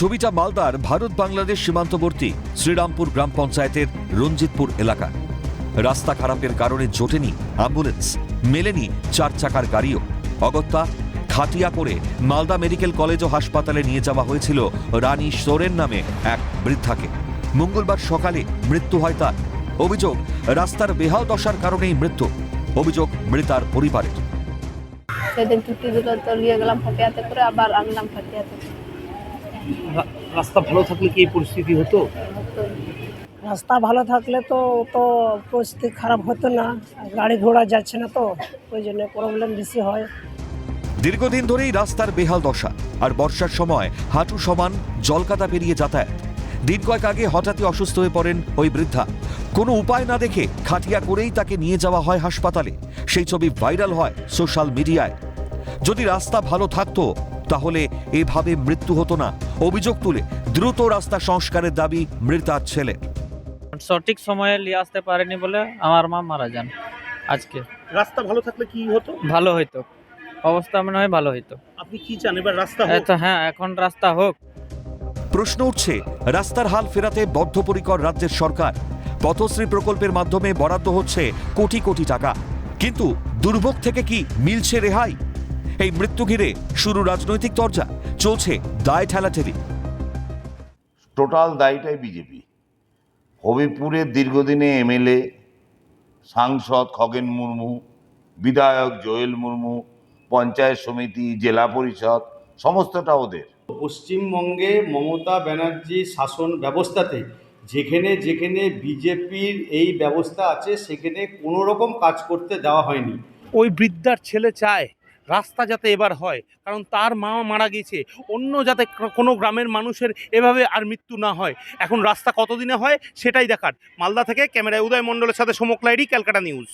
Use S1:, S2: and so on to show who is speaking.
S1: ছবিটা মালদার ভারত বাংলাদেশ সীমান্তবর্তী শ্রীরামপুর গ্রাম পঞ্চায়েতের রঞ্জিতপুর এলাকা রাস্তা খারাপের কারণে জোটেনি অ্যাম্বুলেন্স, মেলেনি চার চাকার গাড়িও। অগত্যা খাটিয়া করে মালদা মেডিকেল কলেজ ও হাসপাতালে নিয়ে যাওয়া হয়েছিল রানী সোরেন নামে এক বৃদ্ধাকে। মঙ্গলবার সকালে মৃত্যু হয় তার। অভিযোগ, রাস্তার বেহাল দশার কারণেই মৃত্যু। অভিযোগ, মৃতার পরিবারের।
S2: সেদিন ছুটি দিল তো নিয়ে গেলাম ফাটিয়াতে করে, আবার আনলাম ফাটিয়াতে
S3: রাস্তা ভালো থাকলে কি এই পরিস্থিতি হতো?
S4: রাস্তা ভালো থাকলে তো তো পরিস্থিতি খারাপ হতো না। গাড়ি ঘোড়া যাচ্ছে না তো ওই জন্য প্রবলেম বেশি হয়।
S1: দীর্ঘদিন ধরেই রাস্তার বেহাল দশা আর বর্ষার সময় হাঁটু সমান জলকাদা পেরিয়ে যাতায়াত। দিন কয়েক আগে হঠাৎই অসুস্থ হয়ে পড়েন ওই বৃদ্ধা। কোনো উপায় না দেখে খাটিয়া করেই তাকে নিয়ে যাওয়া হয় হাসপাতালে। সেই ছবি ভাইরাল হয় সোশ্যাল মিডিয়ায়। যদি রাস্তা ভালো থাকতো তাহলে এভাবে মৃত্যু হতো না। অভিযোগ তুলে দ্রুত রাস্তা সংস্কারের দাবি মৃতার ছেলে।
S5: সঠিক সময়ে নিয়ে আসতে পারেনি বলে আমার মা মারা যান আজকে।
S3: রাস্তা ভালো থাকলে কি হতো?
S5: ভালো হইতো। অবস্থা মনে হয় ভালো হইতো।
S3: আপনি কি চান? এবার রাস্তা হোক?
S5: হ্যাঁ এখন রাস্তা হোক।
S1: প্রশ্ন উঠছে রাস্তার হাল ফেরাতে বদ্ধপরিকর রাজ্যের সরকার। পথশ্রী প্রকল্পের মাধ্যমে বরাদ্দ হচ্ছে কোটি কোটি টাকা। কিন্তু দুর্ভোগ থেকে কি মিলছে রেহাই? এই মৃত্যু ঘিরে শুরু রাজনৈতিক চর্চা চলছে দায় ঠেলাঠেলি।
S6: টোটাল দায়টাই বিজেপি। হবিপুরের দীর্ঘদিনে এমএলএ সাংসদ খগেন মুর্মু বিধায়ক জোয়েল মুর্মু পঞ্চায়েত সমিতি জেলা পরিষদ সমস্তটা ওদের।
S7: পশ্চিমবঙ্গে মমতা ব্যানার্জি শাসন ব্যবস্থাতে যেখানে যেখানে বিজেপির এই ব্যবস্থা আছে সেখানে কোনো রকম কাজ করতে দেওয়া হয়নি।
S3: ওই বৃদ্ধার ছেলে চায় রাস্তা যাতে এবার হয়, কারণ তার মা মারা গেছে, অন্য যাতে কোনো গ্রামের মানুষের এভাবে আর মৃত্যু না হয়। এখন রাস্তা কতদিনে হয় সেটাই দেখার। মালদা থেকে ক্যামেরায় উদয় মণ্ডলের সাথে সমক লাইডি ক্যালকাটা নিউজ।